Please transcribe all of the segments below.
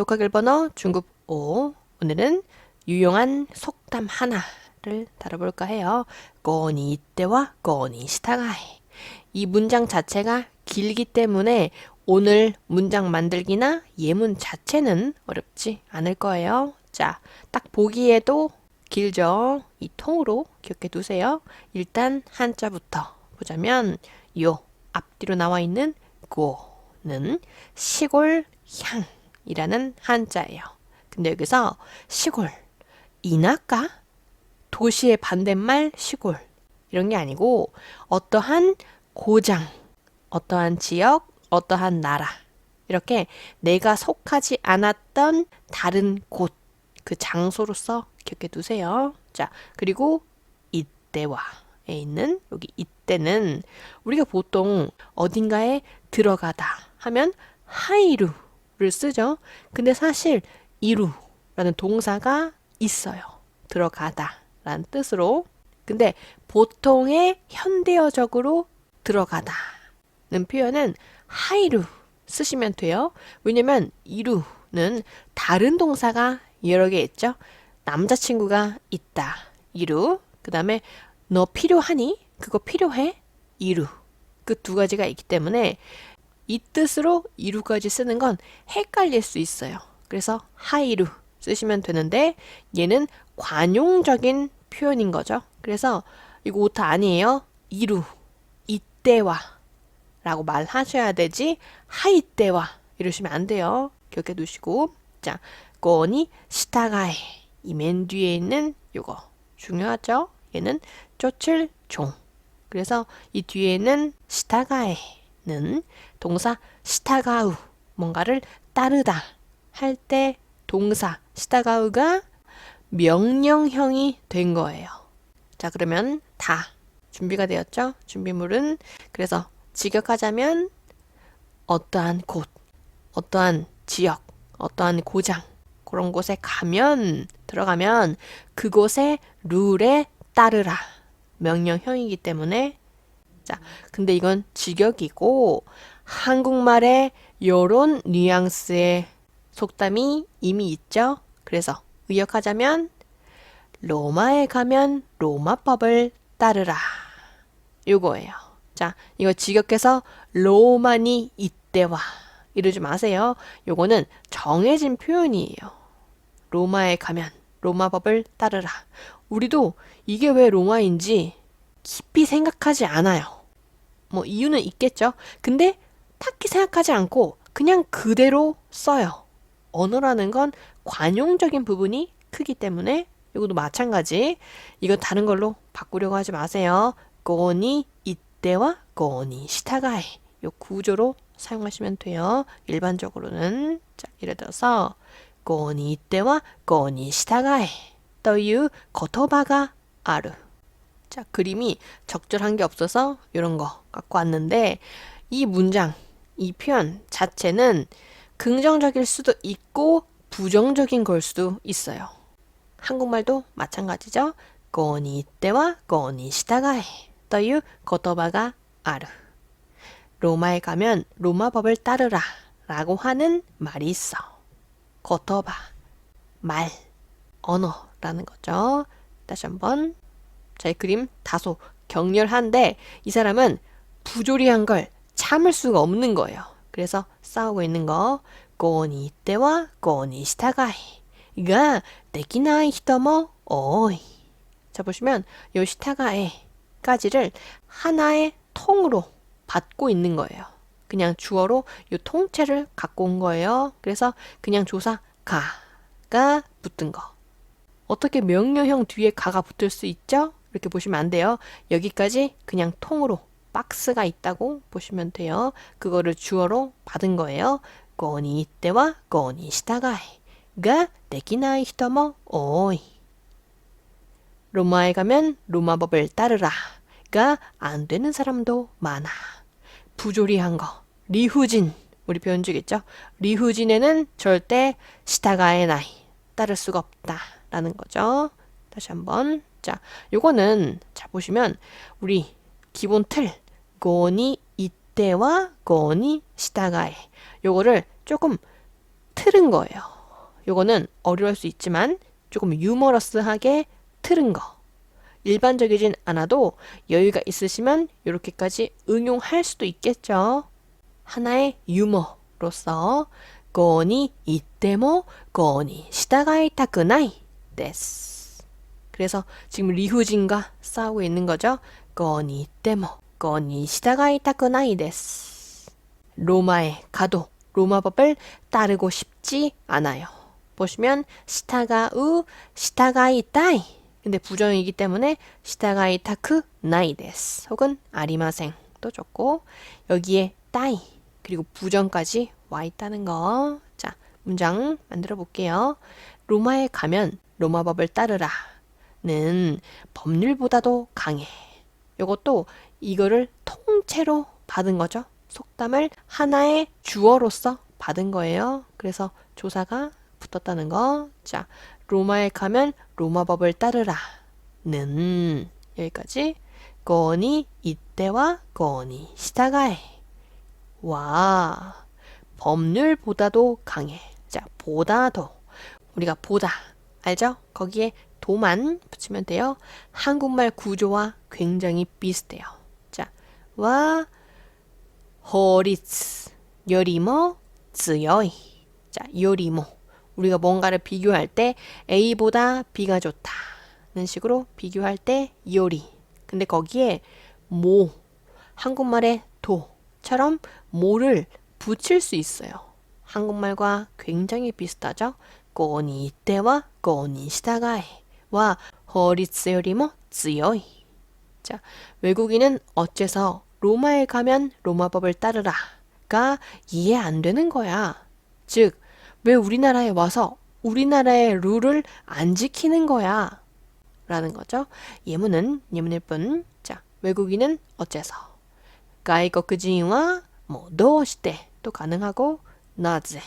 독학일 번호 중급 5. 오늘은 유용한 속담 하나를 다뤄볼까 해요. 고니 이때와 고니 시타가이. 이 문장 자체가 길기 때문에 오늘 문장 만들기나 예문 자체는 어렵지 않을 거예요. 자, 딱 보기에도 길죠. 이 통으로 기억해 두세요. 일단 한자부터 보자면 요 앞뒤로 나와 있는 고는 시골 향 이라는 한자예요. 근데 여기서 시골, 이나까? 도시의 반대말 시골 이런 게 아니고 어떠한 고장, 어떠한 지역, 어떠한 나라 이렇게 내가 속하지 않았던 다른 곳, 그 장소로서 기억해 두세요. 자, 그리고 이때와에 있는 여기 이때는 우리가 보통 어딘가에 들어가다 하면 하이루 를 쓰죠. 근데 사실 이루라는 동사가 있어요. 들어가다 라는 뜻으로. 근데 보통의 현대어적으로 들어가다는 표현은 하이루 쓰시면 돼요. 왜냐면 이루는 다른 동사가 여러 개 있죠. 남자친구가 있다. 이루. 그 다음에 너 필요하니? 그거 필요해? 이루. 그 두 가지가 있기 때문에 이 뜻으로 이루까지 쓰는 건 헷갈릴 수 있어요. 그래서 하이루 쓰시면 되는데 얘는 관용적인 표현인 거죠. 그래서 이거 오타 아니에요. 이루, 이때와 라고 말하셔야 되지 하이때와 이러시면 안 돼요. 기억해 두시고 자, 거니 시타가에 이 맨 뒤에 있는 요거 중요하죠? 얘는 쫓을 종. 그래서 이 뒤에는 시타가에 는 동사 시타가우 뭔가를 따르다 할 때 동사 시타가우가 명령형이 된 거예요. 자, 그러면 다 준비가 되었죠? 준비물은 그래서 직역하자면 어떠한 곳, 어떠한 지역, 어떠한 고장 그런 곳에 가면 들어가면 그곳의 룰에 따르라 명령형이기 때문에 자 근데 이건 직역이고 한국말에 요런 뉘앙스의 속담이 이미 있죠. 그래서 의역하자면 로마에 가면 로마법을 따르라 요거예요. 자, 이거 직역해서 로마니 이때와 이러지 마세요. 요거는 정해진 표현이에요. 로마에 가면 로마법을 따르라. 우리도 이게 왜 로마인지 깊이 생각하지 않아요. 뭐 이유는 있겠죠. 근데 딱히 생각하지 않고 그냥 그대로 써요. 언어라는 건 관용적인 부분이 크기 때문에 이것도 마찬가지. 이거 다른 걸로 바꾸려고 하지 마세요. 고니 이때와 고니 시타가에 요 구조로 사용하시면 돼요. 일반적으로는 자, 예를 들어서 고니 이때와 고니 시타가에 という言葉がある. 자, 그림이 적절한 게 없어서 이런 거 갖고 왔는데 이 문장, 이 표현 자체는 긍정적일 수도 있고 부정적인 걸 수도 있어요. 한국말도 마찬가지죠. 거니 때와 거니 시다가해 떠유 고토바가 아르. 로마에 가면 로마 법을 따르라 라고 하는 말이 있어. 고토바, 말, 언어라는 거죠. 다시 한번 자의 그림 다소 격렬한데 이 사람은 부조리한 걸 참을 수가 없는 거예요. 그래서 싸우고 있는 거 꼬니 때와 꼬니 시타가이가 내기나이 히더머 오이 자 보시면 요 시타가에까지를 하나의 통으로 받고 있는 거예요. 그냥 주어로 요 통째를 갖고 온 거예요. 그래서 그냥 조사 가가 붙은 거. 어떻게 명령형 뒤에 가가 붙을 수 있죠? 이렇게 보시면 안 돼요. 여기까지 그냥 통으로 박스가 있다고 보시면 돼요. 그거를 주어로 받은 거예요. 고니 때와 고니 시다가이가 데기나이 히터머 오이. 로마에 가면 로마법을 따르라가 안 되는 사람도 많아. 부조리한 거 리후진 우리 표현주겠죠. 리후진에는 절대 시다가에 나이 따를 수가 없다라는 거죠. 다시 한번. 자, 요거는 자 보시면 우리 기본 틀 고니 이때와 고니 시다가에 요거를 조금 틀은 거예요. 요거는 어려울 수 있지만 조금 유머러스하게 틀은 거. 일반적이진 않아도 여유가 있으시면 이렇게까지 응용할 수도 있겠죠. 하나의 유머로서 고니 이때모 고니 시다가에 타쿠나이 데스. 그래서 지금 리후진과 싸우고 있는 거죠. 거니 때모, 뭐, 거니 시다가이타쿠나이데스. 로마에 가도 로마법을 따르고 싶지 않아요. 보시면 시타가우 시타가이타이 근데 부정이기 때문에 시타가이타쿠 나이데스 혹은 아리마생도 좋고 여기에 따이 그리고 부정까지 와 있다는 거. 자 문장 만들어 볼게요. 로마에 가면 로마법을 따르라. 는 법률보다도 강해. 이것도 이거를 통째로 받은 거죠. 속담을 하나의 주어로서 받은 거예요. 그래서 조사가 붙었다는 거. 자, 로마에 가면 로마 법을 따르라 는 여기까지. 거니 이때와 거니 시타가에 와 법률보다도 강해. 자, 보다도 우리가 보다 알죠? 거기에 도만 붙이면 돼요. 한국말 구조와 굉장히 비슷해요. 자, 와 허리츠 요리모 쯔요이 자, 요리모 우리가 뭔가를 비교할 때 A보다 B가 좋다는 식으로 비교할 때 요리 근데 거기에 모 한국말의 도처럼 모를 붙일 수 있어요. 한국말과 굉장히 비슷하죠? 꼬니 때와 はこに従えは法律よりも強い. 자, 외국인은 어째서 로마에 가면 로마법을 따르라가 이해 안 되는 거야. 즉, 왜 우리나라에 와서 우리나라의 룰을 안 지키는 거야? 라는 거죠. 예문은 예문일 뿐. 자, 외국인은 어째서? 外国人はもうどうして또 가능하고 나제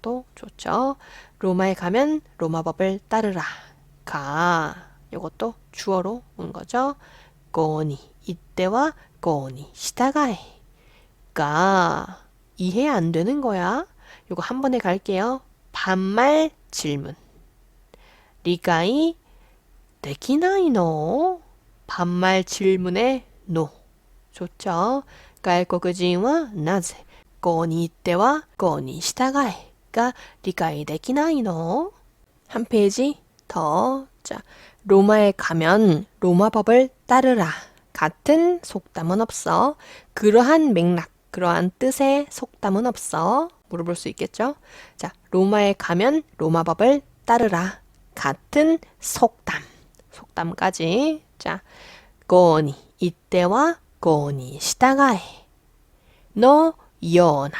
또 좋죠. 로마에 가면 로마법을 따르라. 가 이것도 주어로 온 거죠. 고니 이때와 고니 시타가에 가 이해 안 되는 거야. 이거 한 번에 갈게요. 반말 질문. 리가이 되키나이노 반말 질문에 노. 좋죠. 外国人はなぜこうに行ってはこうに従え が理解できないの한 페이지 더. 자, 로마에 가면 로마법을 따르라. 같은 속담은 없어. 그러한 맥락, 그러한 뜻의 속담은 없어. 물어볼 수 있겠죠? 자, 로마에 가면 로마법을 따르라. 같은 속담. 속담까지. 자, 고니 이때와 고니 시다가에 너 요나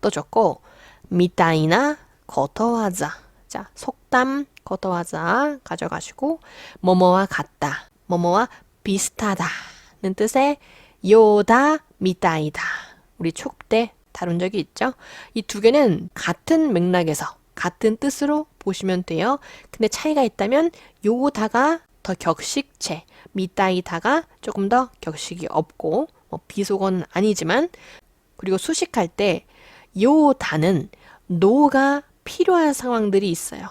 또 좋고 미타이나 거토와자. 자 속담 거토와자 가져가시고 뭐뭐와 같다 뭐뭐와 비슷하다는 뜻의 요다 미타이다. 우리 촉대 다룬 적이 있죠? 이 두 개는 같은 맥락에서 같은 뜻으로 보시면 돼요. 근데 차이가 있다면 요다가 더 격식체 미따이다가 조금 더 격식이 없고 뭐 비속어는 아니지만 그리고 수식할 때 요 다는 노가 필요한 상황들이 있어요.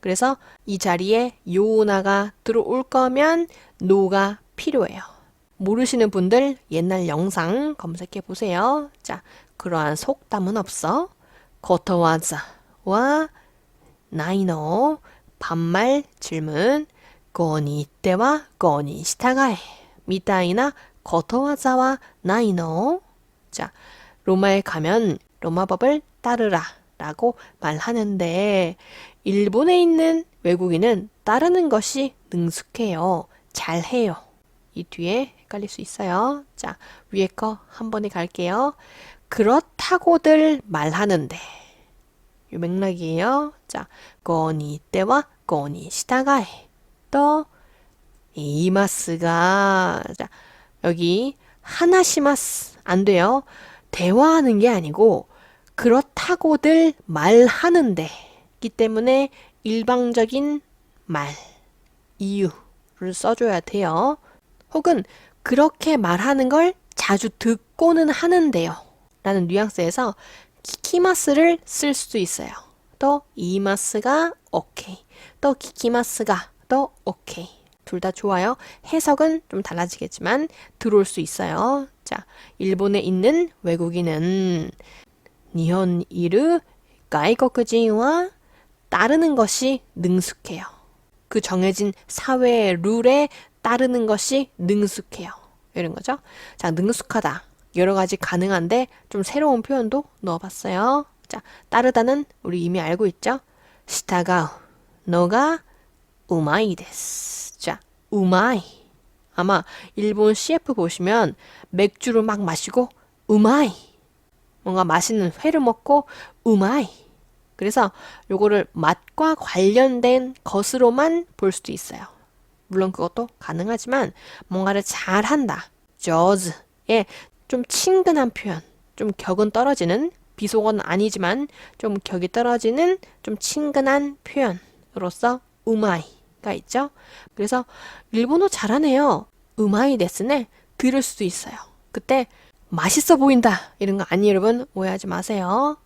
그래서 이 자리에 요나가 들어올 거면 노가 필요해요. 모르시는 분들 옛날 영상 검색해 보세요. 자, 그러한 속담은 없어. 거터와자와 나이노 반말 질문 거니 때와 거니 시타가에 미타이나 거터와자와 나이노 자, 로마에 가면 로마법을 따르라 라고 말하는데, 일본에 있는 외국인은 따르는 것이 능숙해요. 잘해요. 이 뒤에 헷갈릴 수 있어요. 자, 위에 거 한 번에 갈게요. 그렇다고들 말하는데. 요 맥락이에요. 자, 거니 때와 거니 시다가에 또 이마스가 자, 여기 하나시마스 안 돼요. 대화하는 게 아니고 그렇다고들 말하는데 기 때문에 일방적인 말 이유를 써줘야 돼요. 혹은 그렇게 말하는 걸 자주 듣고는 하는데요. 라는 뉘앙스에서 키키마스를 쓸 수도 있어요. 또 이마스가 오케이. 또 키키마스가 또 오케이. 둘 다 좋아요. 해석은 좀 달라지겠지만 들어올 수 있어요. 자, 일본에 있는 외국인은 니혼 이르 가이코크진와 따르는 것이 능숙해요. 그 정해진 사회의 룰에 따르는 것이 능숙해요. 이런 거죠. 자, 능숙하다. 여러 가지 가능한데 좀 새로운 표현도 넣어봤어요. 자, 따르다는 우리 이미 알고 있죠? 시타가우. 너가 우마이 데스. 자, 우마이. 아마 일본 CF 보시면 맥주를 막 마시고 우마이. 뭔가 맛있는 회를 먹고 우마이. 그래서 요거를 맛과 관련된 것으로만 볼 수도 있어요. 물론 그것도 가능하지만 뭔가를 잘한다. 저즈의 좀 친근한 표현, 좀 격은 떨어지는 비속어는 아니지만 좀 격이 떨어지는 좀 친근한 표현으로서 우마이가 있죠. 그래서 일본어 잘하네요. 우마이 데스네 들을 수도 있어요. 그때 맛있어 보인다 이런 거 아니 여러분 오해하지 마세요.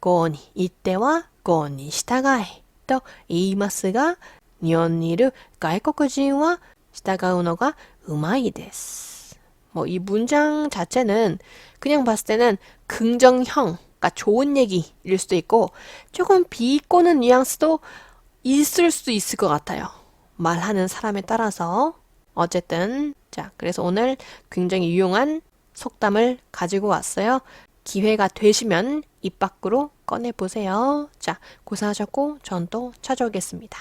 고니 이때와 고니 시타가이 또 이마스가 니언니를 외국인와 시타가우노가 음아이です. 뭐 이 문장 자체는 그냥 봤을 때는 긍정형 그러니까 좋은 얘기일 수도 있고 조금 비꼬는 뉘앙스도 있을 수 있을 것 같아요. 말하는 사람에 따라서 어쨌든 자 그래서 오늘 굉장히 유용한 속담을 가지고 왔어요. 기회가 되시면 입 밖으로 꺼내 보세요. 자, 고생하셨고 전 또 찾아오겠습니다.